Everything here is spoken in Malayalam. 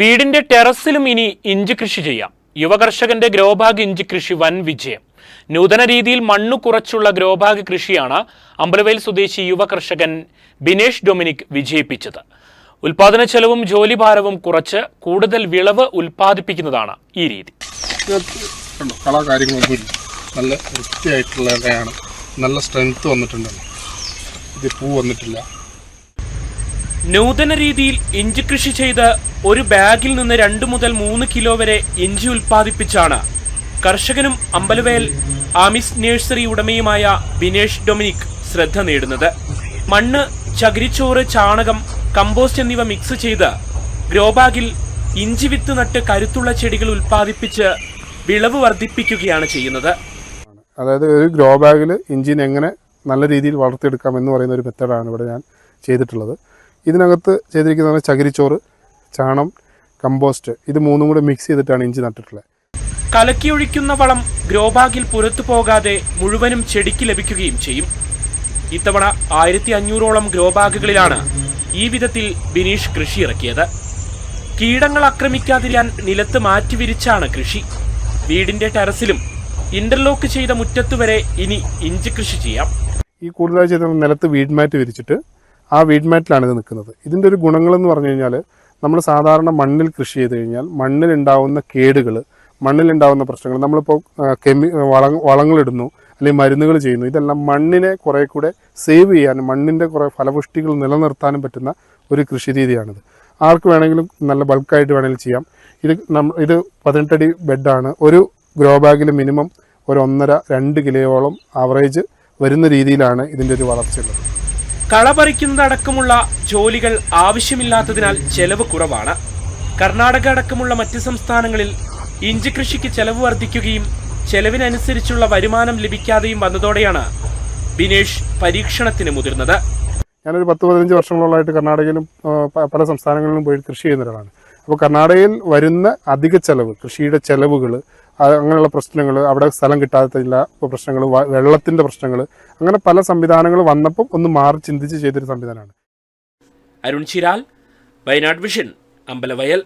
വീടിന്റെ ടെറസിലും ഇനി ഇഞ്ചി കൃഷി ചെയ്യാം. യുവകർഷകന്റെ ഗ്രോബാഗ് ഇഞ്ചി കൃഷി വൻ വിജയം. നൂതന രീതിയിൽ മണ്ണു കുറച്ചുള്ള ഗ്രോബാഗ് കൃഷിയാണ് അമ്പലവയൽ സ്വദേശി യുവകർഷകൻ ബിനേഷ് ഡൊമിനിക് വിജയിപ്പിച്ചത്. ഉൽപാദന ചെലവും ജോലിഭാരവും കുറച്ച് കൂടുതൽ വിളവ് ഉൽപ്പാദിപ്പിക്കുന്നതാണ് ഈ രീതി. നല്ല വൃത്തിയായിട്ടുള്ളതാണ് നല്ല സ്ട്രെങ്ത് വന്നിട്ടുണ്ടല്ലോ. ഇത് പൂ വന്നിട്ടില്ല. നൂതന രീതിയിൽ ഇഞ്ചി കൃഷി ചെയ്ത് ഒരു ബാഗിൽ നിന്ന് രണ്ട് മുതൽ മൂന്ന് കിലോ വരെ ഇഞ്ചി ഉൽപ്പാദിപ്പിച്ചാണ്. കർഷകനും അമ്പലവേൽ ആമിസ് നേഴ്സറി ഉടമയുമായ ബിനേഷ് ഡൊമിനിക് ശ്രദ്ധ നേടുന്നത്. മണ്ണ് ചകിരിച്ചോറ് ചാണകം കമ്പോസ്റ്റ് എന്നിവ മിക്സ് ചെയ്ത് ഗ്രോബാഗിൽ ഇഞ്ചി വിത്ത് നട്ട് കരുത്തുള്ള ചെടികൾ ഉൽപ്പാദിപ്പിച്ച് വിളവ് വർദ്ധിപ്പിക്കുകയാണ് ചെയ്യുന്നത്. അതായത് ഒരു ഗ്രോബാഗിൽ ബാഗിൽ ഇഞ്ചിനെ എങ്ങനെ നല്ല രീതിയിൽ വളർത്തിയെടുക്കാം എന്ന് പറയുന്ന ഒരു മെത്തേഡാണ് ഇവിടെ ഞാൻ ചെയ്തിട്ടുള്ളത്. ഇതിനകത്ത് ചെയ്തിരിക്കുന്നതാണ് ചകിരിച്ചോറ് ചാണം കമ്പോസ്റ്റ്. ഇത് മൂന്നും കൂടെ മിക്സ് ചെയ്തിട്ടാണ് ഇഞ്ചി നട്ടിട്ടുള്ളത്. കലക്കിയൊഴിക്കുന്ന വളം ഗ്രോബാഗിൽ പുറത്തു പോകാതെ മുഴുവനും ചെടിക്ക് ലഭിക്കുകയും ചെയ്യും. ഇത്തവണ ആയിരത്തി അഞ്ഞൂറോളം ഗ്രോബാഗുകളിലാണ് ഈ വിധത്തിൽ ബിനീഷ് കൃഷി ഇറക്കിയത്. കീടങ്ങൾ ആക്രമിക്കാതിരിക്കാൻ നിലത്ത് മാറ്റിവിരിച്ചാണ് കൃഷി. വീടിന്റെ ടെറസിലും ഇന്റർലോക്ക് ചെയ്ത മുറ്റത്തുവരെ ഇനി ഇഞ്ചി കൃഷി ചെയ്യാം. ഈ കൂടുതലായി ചെയ്ത നിലത്ത് വീട് മാറ്റ് വിരിച്ചിട്ട് ആ വീഡ് മാറ്റിലാണ് ഇത് നിൽക്കുന്നത്. ഇതിന്റെ ഒരു ഗുണങ്ങളെന്ന് പറഞ്ഞു കഴിഞ്ഞാൽ നമ്മൾ സാധാരണ മണ്ണിൽ കൃഷി ചെയ്ത് കഴിഞ്ഞാൽ മണ്ണിലുണ്ടാവുന്ന കേടുകൾ മണ്ണിലുണ്ടാവുന്ന പ്രശ്നങ്ങൾ നമ്മളിപ്പോൾ കെമി വള വളങ്ങളിടുന്നു അല്ലെങ്കിൽ മരുന്നുകൾ ചെയ്യുന്നു ഇതെല്ലാം മണ്ണിനെ കുറേ കൂടെ സേവ് ചെയ്യാനും മണ്ണിന്റെ കുറേ ഫലപുഷ്ടികൾ നിലനിർത്താനും പറ്റുന്ന ഒരു കൃഷി രീതിയാണിത് ആർക്ക് വേണമെങ്കിലും നല്ല ബൾക്കായിട്ട് വേണമെങ്കിലും ചെയ്യാം. ഇത് നമ്മ ഇത് പതിനെട്ടടി ബെഡാണ്. ഒരു ഗ്രോ ബാഗിൽ മിനിമം ഒരു ഒന്നര രണ്ട് കിലോയോളം ആവറേജ് വരുന്ന രീതിയിലാണ് ഇതിന്റെ ഒരു വളർച്ചയുള്ളത് കള പറിക്കുന്നതടക്കമുള്ള ജോലികൾ ആവശ്യമില്ലാത്തതിനാൽ ചെലവ് കുറവാണ്. കർണാടക അടക്കമുള്ള മറ്റ് സംസ്ഥാനങ്ങളിൽ ഇഞ്ചി കൃഷിക്ക് ചെലവ് വർദ്ധിക്കുകയും ചെലവിനനുസരിച്ചുള്ള വരുമാനം ലഭിക്കാതെയും വന്നതോടെയാണ് ബിനേഷ് പരീക്ഷണത്തിന് മുതിർന്നത്. ഞാനൊരു പത്ത് പതിനഞ്ച് വർഷങ്ങളോളമായിട്ട് കർണാടകയിലും പല സംസ്ഥാനങ്ങളിലും പോയി കൃഷി ചെയ്യുന്ന ഒരാളാണ്. അപ്പോൾ കർണാടകയിൽ വരുന്ന അധിക ചെലവ് കൃഷിയുടെ ചെലവുകൾ അങ്ങനെയുള്ള പ്രശ്നങ്ങൾ അവിടെ സ്ഥലം കിട്ടാത്തില്ല പ്രശ്നങ്ങൾ വെള്ളത്തിന്റെ പ്രശ്നങ്ങൾ അങ്ങനെ പല സംവിധാനങ്ങൾ വന്നപ്പോൾ ഒന്ന് മാറി ചിന്തിച്ച് ചെയ്തൊരു സംവിധാനമാണ്. അരുൺ ചിരാൽ വയനാട് വിഷൻ അമ്പലവയൽ.